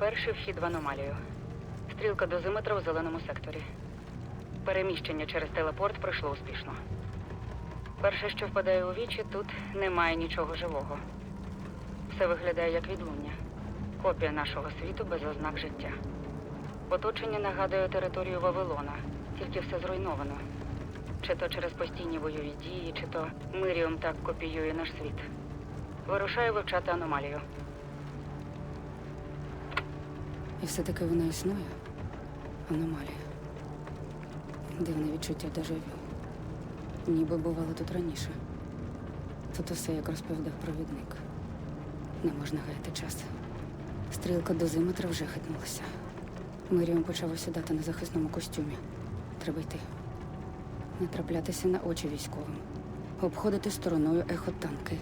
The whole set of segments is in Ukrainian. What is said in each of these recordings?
Перший вхід в аномалію. Стрілка дозиметра у зеленому секторі. Переміщення через телепорт пройшло успішно. Перше, що впадає у вічі, тут немає нічого живого. Все виглядає як відлуння. Копія нашого світу без ознак життя. Оточення нагадує територію Вавилона, тільки все зруйновано. Чи то через постійні бойові дії, чи то Миріум так копіює наш світ. Вирушаю вивчати аномалію. І все-таки вона існує. Аномалія. Дивне відчуття дежавю. Ніби бувало тут раніше. Тут усе, як розповідав провідник. Не можна гаяти час. Стрілка дозиметра вже хитнулася. Миріум почав осідати на захисному костюмі. Треба йти. Не траплятися на очі військовим. Обходити стороною ехотанки.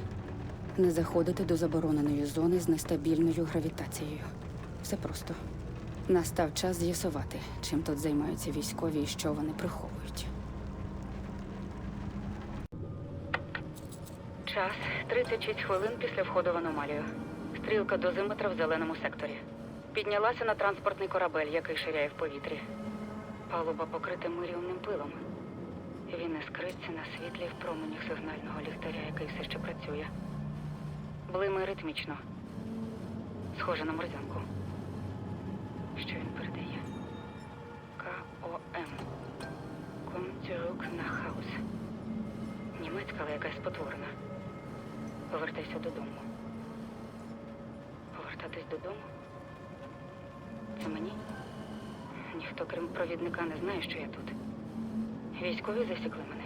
Не заходити до забороненої зони з нестабільною гравітацією. Все просто. Настав час з'ясувати, чим тут займаються військові і що вони приховують. Час 36 хвилин після входу в аномалію. Стрілка дозиметра в зеленому секторі. Піднялася на транспортний корабель, який ширяє в повітрі. Палуба покрита миріумним пилом. Він іскриться на світлі в променях сигнального ліхтаря, який все ще працює. Блимає ритмічно. Схоже на морзянку. Але якась спотворена. Повертайся додому. Повертатись додому? Це мені? Ніхто, крім провідника, не знає, що я тут. Військові засікли мене.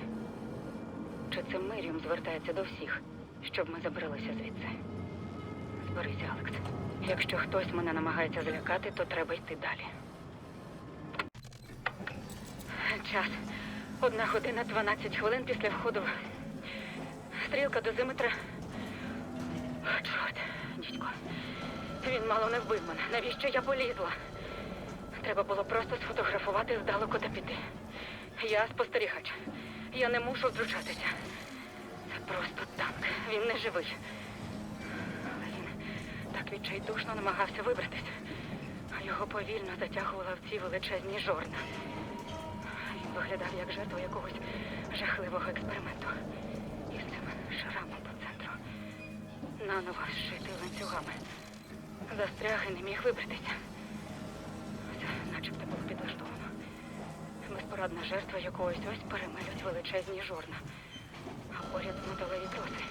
Чи це Миріум звертається до всіх, щоб ми забралися звідси? Зберися, Алекс. Якщо хтось мене намагається злякати, то треба йти далі. Час. Одна година 12 хвилин після входу. Стрілка дозиметра. Чорт, дідько. Він мало не вбив мене. Навіщо я полізла? Треба було просто сфотографувати здалеку та піти. Я спостерігач. Я не мушу втручатися. Це просто танк. Він не живий. Але він так відчайдушно намагався вибратися. Його повільно затягувала в ці величезні жорна. Він виглядав як жертва якогось жахливого експерименту. Наново зшитий ланцюгами. Застряг і не міг вибратися. Все начебто було підлаштовано. Безпорадна жертва якогось ось перемелють величезні жорна. А поряд металеві троси.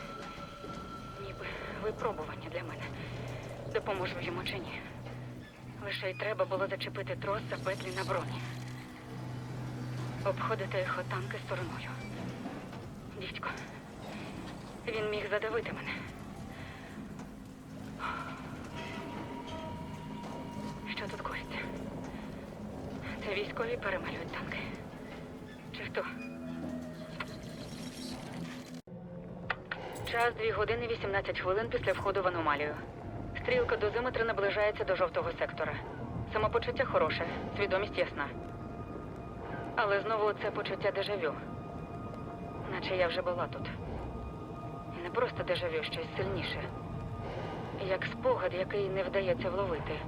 Ніби випробування для мене. Допоможу йому чи ні. Лише й треба було зачепити трос за петлі на броні. Обходити ехотанки стороною. Дідько. Він міг задавити мене. Тут коїться? Це військові перемалюють танки. Чи хто? Час 2 години 18 хвилин після входу в аномалію. Стрілка дозиметра наближається до жовтого сектора. Самопочуття хороше, свідомість ясна. Але знову це почуття дежавю. Наче я вже була тут. І не просто дежавю, щось сильніше. Як спогад, який не вдається вловити.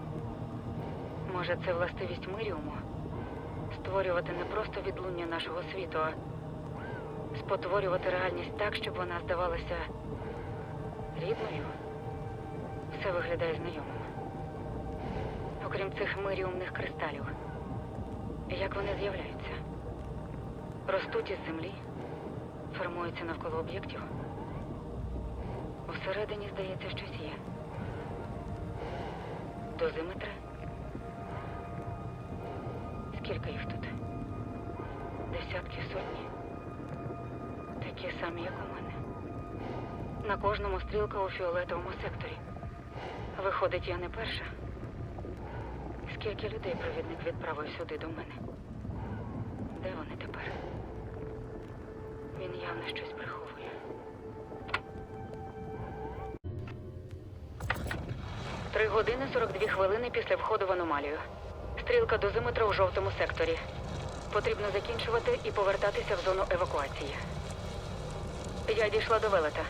Може, це властивість Миріуму? Створювати не просто відлуння нашого світу, а спотворювати реальність так, щоб вона здавалася рідною. Все виглядає знайомим. Окрім цих миріумних кристалів. Як вони з'являються? Ростуть із землі, формуються навколо об'єктів. Усередині, здається, щось є. Дозиметри. Скільки їх тут? Десятки, сотні. Такі самі, як у мене. На кожному стрілка у фіолетовому секторі. Виходить, я не перша. Скільки людей провідник відправив сюди до мене? Де вони тепер? Він явно щось приховує. Три години 42 хвилини після входу в аномалію. Стрілка дозиметра у жовтому секторі. Потрібно закінчувати і повертатися в зону евакуації. Я дійшла до велета.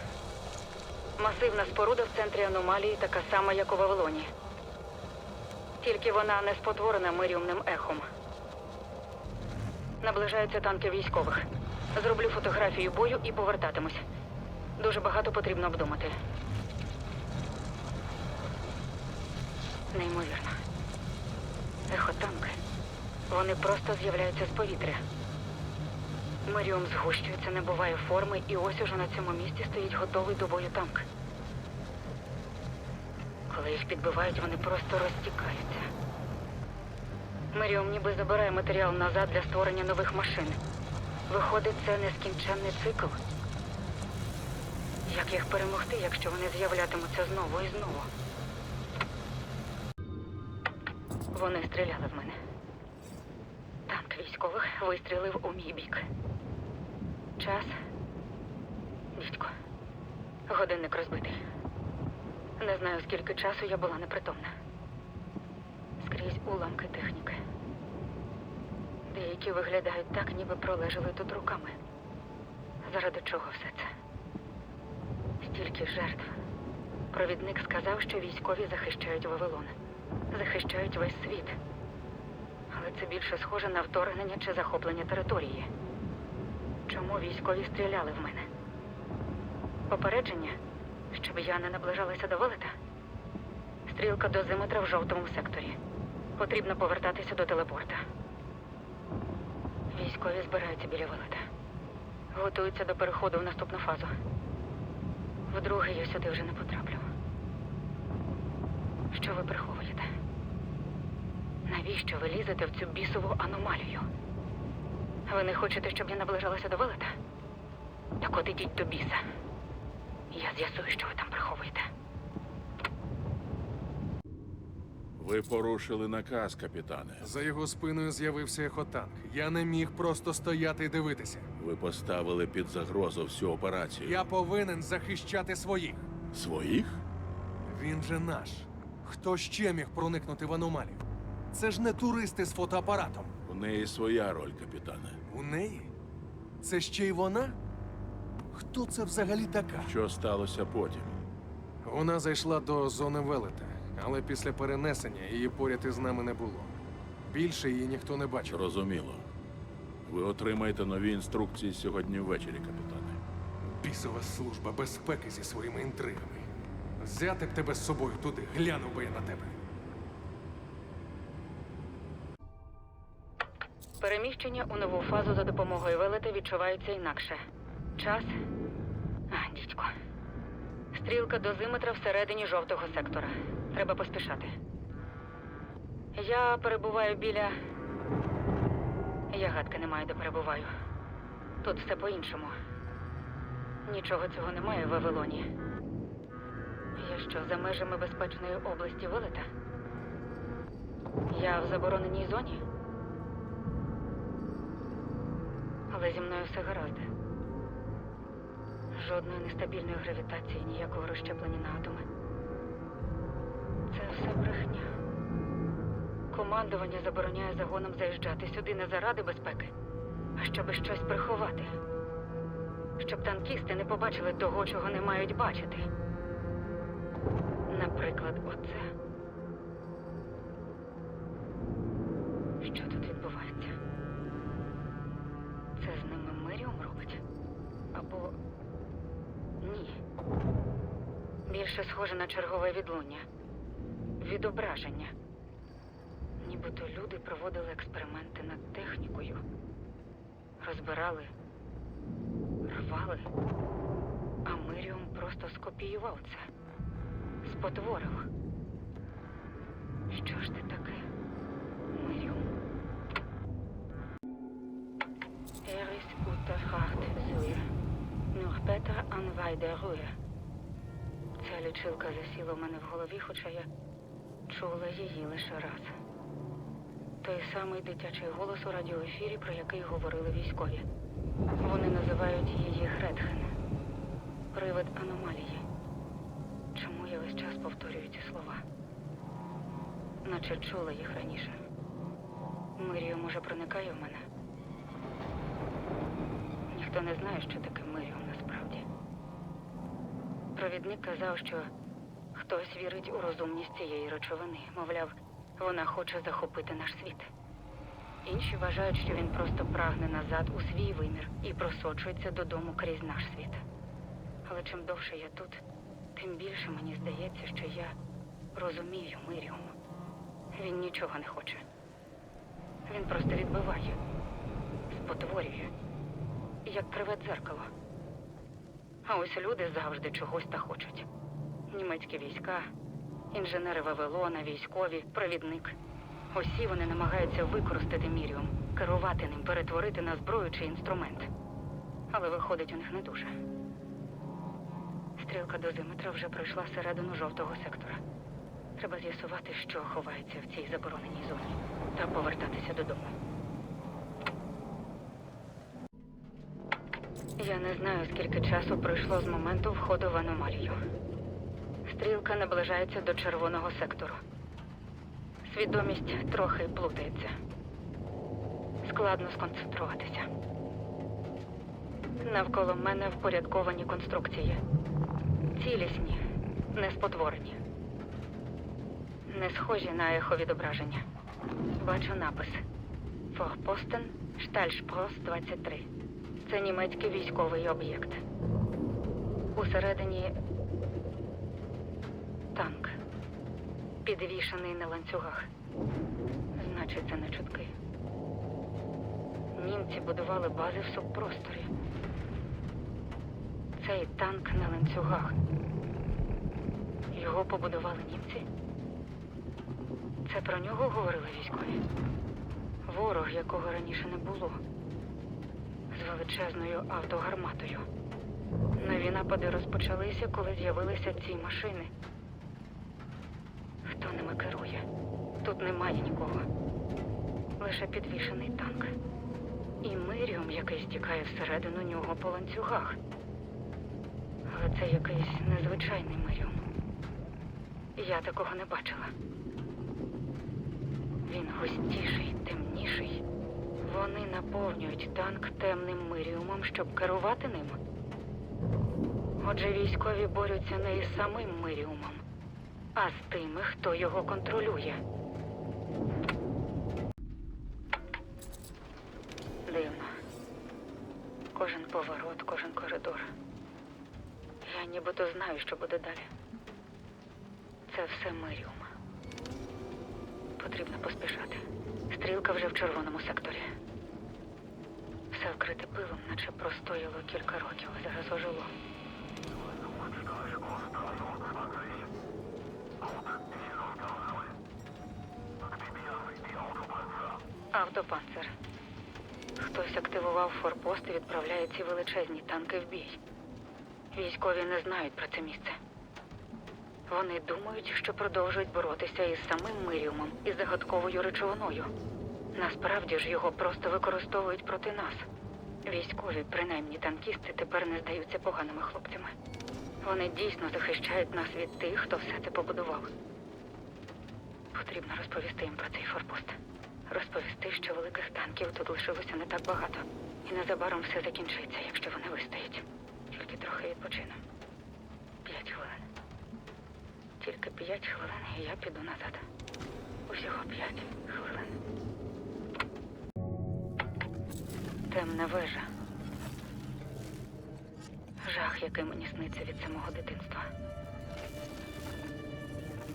Масивна споруда в центрі аномалії така сама, як у Вавилоні. Тільки вона не спотворена миріумним ехом. Наближаються танки військових. Зроблю фотографію бою і повертатимусь. Дуже багато потрібно обдумати. Неймовірно. Ехотанки. Вони просто з'являються з повітря. Миріум згущується, не буває форми, і ось уже на цьому місці стоїть готовий до бою танк. Коли їх підбивають, вони просто розтікаються. Миріум ніби забирає матеріал назад для створення нових машин. Виходить, це нескінченний цикл. Як їх перемогти, якщо вони з'являтимуться знову і знову? Вони стріляли в мене. Танк військових вистрілив у мій бік. Час. Дідько. Годинник розбитий. Не знаю, скільки часу я була непритомна. Скрізь уламки техніки. Деякі виглядають так, ніби пролежали тут руками. Заради чого все це? Стільки жертв. Провідник сказав, що військові захищають Вавилон. Захищають весь світ. Але це більше схоже на вторгнення чи захоплення території. Чому військові стріляли в мене? Попередження, щоб я не наближалася до велета? Стрілка дозиметра в жовтому секторі. Потрібно повертатися до телепорта. Військові збираються біля велета. Готуються до переходу в наступну фазу. Вдруге я сюди вже не потраплю. Що ви приховуєте? Навіщо ви лізете в цю бісову аномалію? Ви не хочете, щоб я наближалася до велета? Так от ідіть до біса. Я з'ясую, що ви там приховуєте. Ви порушили наказ, капітане. За його спиною з'явився ехотанк. Я не міг просто стояти і дивитися. Ви поставили під загрозу всю операцію. Я повинен захищати своїх. Своїх? Він же наш. Хто ще міг проникнути в аномалію? Це ж не туристи з фотоапаратом. У неї своя роль, капітане. У неї? Це ще й вона? Хто це взагалі така? Що сталося потім? Вона зайшла до зони велета, але після перенесення її поряд із нами не було. Більше її ніхто не бачив. Зрозуміло. Ви отримаєте нові інструкції сьогодні ввечері, капітане. Бісова служба безпеки зі своїми інтригами. Взяти б тебе з собою туди, глянув би я на тебе. Переміщення у нову фазу за допомогою велета відчувається інакше. Час. А, дідько. Стрілка дозиметра всередині жовтого сектора. Треба поспішати. Я перебуваю біля. Я гадки не маю, де перебуваю. Тут все по-іншому. Нічого цього немає в Вавилоні. Я що, за межами безпечної області велета? Я в забороненій зоні? Але зі мною все гаразд. Жодної нестабільної гравітації, ніякого розщеплення на атоми. Це все брехня. Командування забороняє загонам заїжджати сюди не заради безпеки, а щоби щось приховати. Щоб танкісти не побачили того, чого не мають бачити. Наприклад, оце. Або ні. Більше схоже на чергове відлуння. Відображення. Нібито люди проводили експерименти над технікою. Розбирали, рвали. А Миріум просто скопіював це. Спотворив. Що ж ти таке, Миріум? An Weide Ruhe. Ця лічилка засіла в мене в голові, хоча я чула її лише раз. Той самий дитячий голос у радіоефірі, про який говорили військові. Вони називають її Гретхен. Привид аномалії. Чому я весь час повторюю ці слова? Наче чула їх раніше. Миріо, може, проникає в мене? Ніхто не знає, що таке насправді. Провідник казав, що хтось вірить у розумність цієї речовини. Мовляв, Вона хоче захопити наш світ. Інші вважають, що він просто прагне назад у свій вимір і просочується додому крізь наш світ. Але чим довше я тут, тим більше мені здається, що я розумію Миріум. Він нічого не хоче. Він просто відбиває, спотворює, як привид дзеркало. А ось люди завжди чогось та хочуть. Німецькі війська, інженери Вавилона, військові, провідник. Усі вони намагаються використати Міріум, керувати ним, перетворити на зброю чи інструмент. Але виходить у них не дуже. Стрілка дозиметра вже пройшла середину жовтого сектора. Треба з'ясувати, що ховається в цій забороненій зоні, та повертатися додому. Я не знаю, скільки часу пройшло з моменту входу в аномалію. Стрілка наближається до червоного сектору. Свідомість трохи плутається. Складно сконцентруватися. Навколо мене впорядковані конструкції. Цілісні, не спотворені. Не схожі на еховідображення. Бачу напис Форпостен Штальшпрос 23. Це німецький військовий об'єкт. Усередині танк. Підвішений на ланцюгах. Значить, це не чутки. Німці будували бази в субпросторі. Цей танк на ланцюгах. Його побудували німці? Це про нього говорили військові? Ворог, якого раніше не було. Величезною автогарматою. Нові напади розпочалися, коли з'явилися ці машини. Хто ними керує? Тут немає нікого. Лише підвішений танк. І Миріум, який стікає всередину нього по ланцюгах. Але це якийсь незвичайний Миріум. Я такого не бачила. Він густіший, темніший. Вони наповнюють танк темним миріумом, щоб керувати ним. Отже, військові борються не із самим миріумом, а з тими, хто його контролює. Дивно. Кожен поворот, кожен коридор. Я нібито знаю, що буде далі. Це все миріум. Потрібно поспішати. Стрілка вже в червоному секторі. Все вкрите пилом, наче простояло кілька років, а зараз ожило. Автопанцер. Хтось активував форпост і відправляє ці величезні танки в бій. Військові не знають про це місце. Вони думають, що продовжують боротися із самим Миріумом і загадковою речовиною. Насправді ж його просто використовують проти нас. Військові, принаймні танкісти, тепер не здаються поганими хлопцями. Вони дійсно захищають нас від тих, хто все це побудував. Потрібно розповісти їм про цей форпост. Розповісти, що великих танків тут лишилося не так багато. І незабаром все закінчиться, якщо вони вистоять. Тільки трохи відпочину. П'ять хвилин. Тільки п'ять хвилин, і я піду назад. Усього п'ять хвилин. Темна вежа. Жах, який мені сниться від самого дитинства.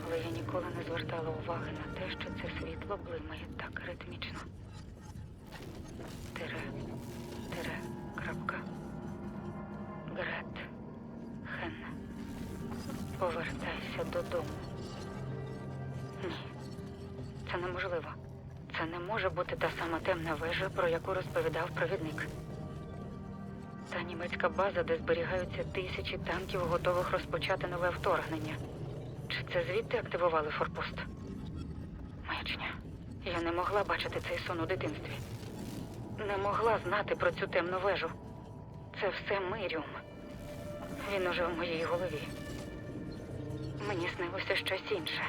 Але я ніколи не звертала уваги на те, що це світло блимає так ритмічно. Тире, тире, крапка. Грет. Хен. Повертайся додому. Ні. Це неможливо. Це не може бути та сама темна вежа, про яку розповідав провідник. Та німецька база, де зберігаються тисячі танків, готових розпочати нове вторгнення. Чи це звідти активували форпост? Маячня. Я не могла бачити цей сон у дитинстві. Не могла знати про цю темну вежу. Це все Миріум. Він уже в моїй голові. Мені снилося щось інше.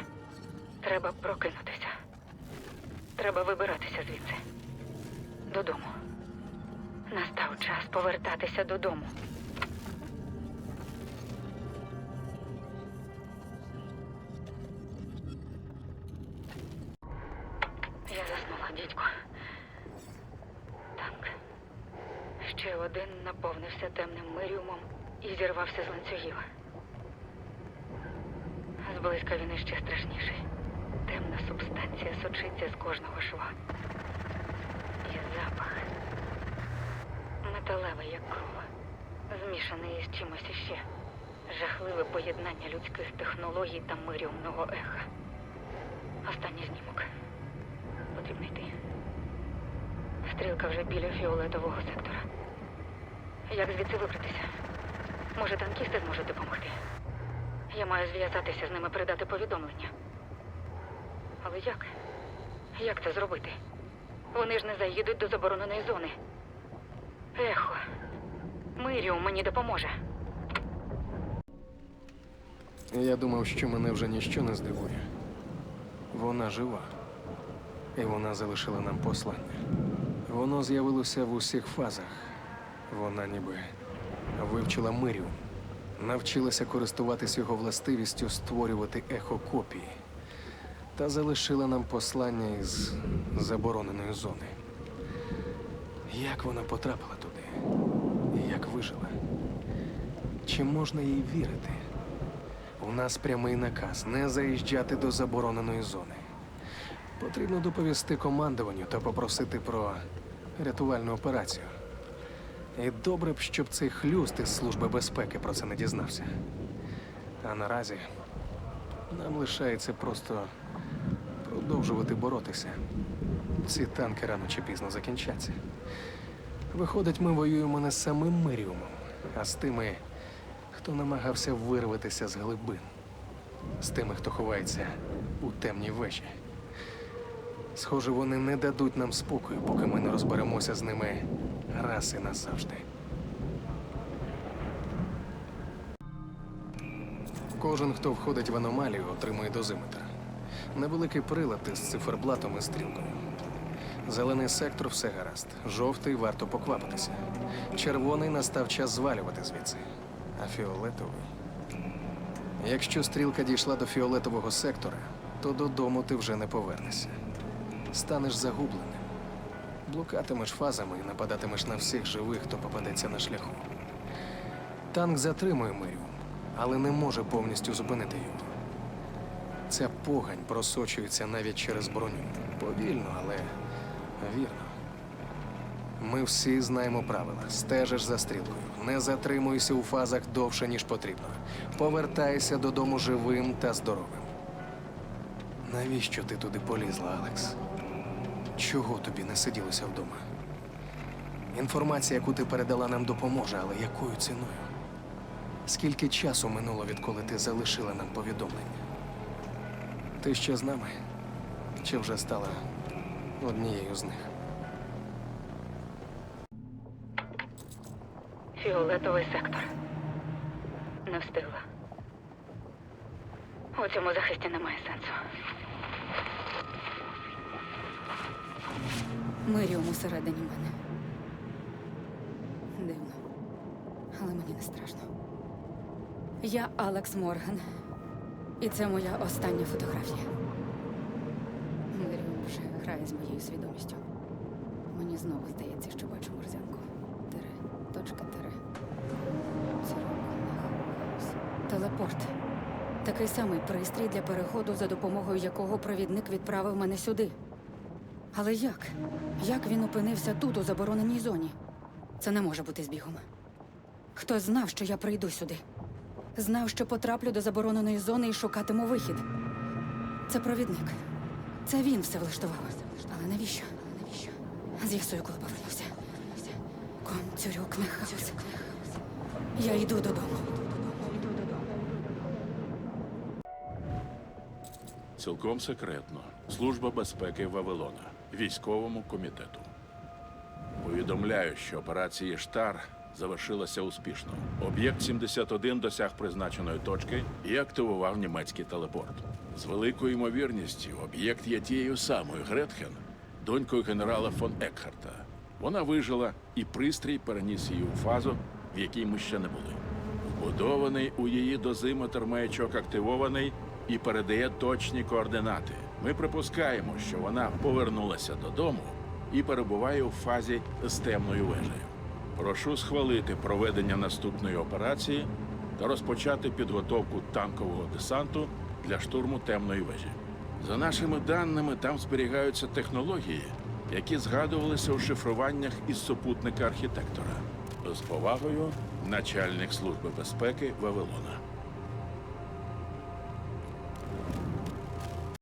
Треба прокинутися. Треба вибиратися звідси. Додому. Настав час повертатися додому. Я заснула, дідько. Так. Ще один наповнився темним миріумом і зірвався з ланцюгів. Зблизька він іще страшніший. Темна субстанція сочиться з кожного шва. І запах. Металевий, як кров. Змішаний із чимось іще. Жахливе поєднання людських технологій та миріумного еха. Останній знімок. Потрібно йти. Стрілка вже біля фіолетового сектора. Як звідси вибратися? Може, танкісти зможуть допомогти? Я маю зв'язатися з ними, передати повідомлення. Але як? Як це зробити? Вони ж не заїдуть до забороненої зони. Ехо. Миріум мені допоможе. Я думав, що мене вже ніщо не здивує. Вона жива. І вона залишила нам послання. Воно з'явилося в усіх фазах. Вона ніби вивчила мирю, навчилася користуватись його властивістю створювати ехокопії та залишила нам послання із забороненої зони. Як вона потрапила туди? Як вижила? Чи можна їй вірити? У нас прямий наказ не заїжджати до забороненої зони. Потрібно доповісти командуванню та попросити про рятувальну операцію. І добре б, щоб цей хлюст із Служби безпеки про це не дізнався. А наразі нам лишається просто продовжувати боротися. Ці танки рано чи пізно закінчаться. Виходить, ми воюємо не з самим Миріумом, а з тими, хто намагався вирватися з глибин, з тими, хто ховається у темній вежі. Схоже, вони не дадуть нам спокою, поки ми не розберемося з ними раз і назавжди. Кожен, хто входить в аномалію, отримує дозиметр. Невеликий прилад із циферблатом і стрілкою. Зелений сектор все гаразд. Жовтий варто поквапитися. Червоний настав час звалювати звідси. А фіолетовий. Якщо стрілка дійшла до фіолетового сектора, то додому ти вже не повернешся. Станеш загубленим. Блукатимеш фазами і нападатимеш на всіх живих, хто попадеться на шляху. Танк затримує мирю, але не може повністю зупинити його. Ця погань просочується навіть через броню. Повільно, але вірно. Ми всі знаємо правила. Стежиш за стрілкою. Не затримуйся у фазах довше, ніж потрібно. Повертайся додому живим та здоровим. Навіщо ти туди полізла, Алекс? Чого тобі не сиділося вдома? Інформація, яку ти передала, нам допоможе, але якою ціною? Скільки часу минуло, відколи ти залишила нам повідомлення? Ти ще з нами? Чи вже стала однією з них? Фіолетовий сектор. Не встигла. У цьому захисті немає сенсу. Миріум усередині мене. Дивно. Але мені не страшно. Я Алекс Морган. І це моя остання фотографія. Миріум вже грає з моєю свідомістю. Мені знову здається, що бачу морзянку. Тире, точка тире. Телепорт. Такий самий пристрій для переходу, за допомогою якого провідник відправив мене сюди. Але як? Як він опинився тут, у забороненій зоні? Це не може бути збігом. Хтось знав, що я прийду сюди. Знав, що потраплю до забороненої зони і шукатиму вихід. Це провідник. Це він все влаштував. Але навіщо? Навіщо? З'ясую, коли повернуся. Кон цюрюк не хаос. Я йду додому. Цілком секретно. Служба безпеки Вавилона. Військовому комітету. Повідомляю, що операція Штар завершилася успішно. Об'єкт 71 досяг призначеної точки і активував німецький телепорт. З великою ймовірністю об'єкт є тією самою Гретхен, донькою генерала фон Екхарта. Вона вижила, і пристрій переніс її у фазу, в якій ми ще не були. Вбудований у її дозиметр маячок активований і передає точні координати. Ми припускаємо, що вона повернулася додому і перебуває у фазі з темною вежею. Прошу схвалити проведення наступної операції та розпочати підготовку танкового десанту для штурму темної вежі. За нашими даними, там зберігаються технології, які згадувалися у шифруваннях із супутника архітектора. З повагою, начальник служби безпеки Вавилона.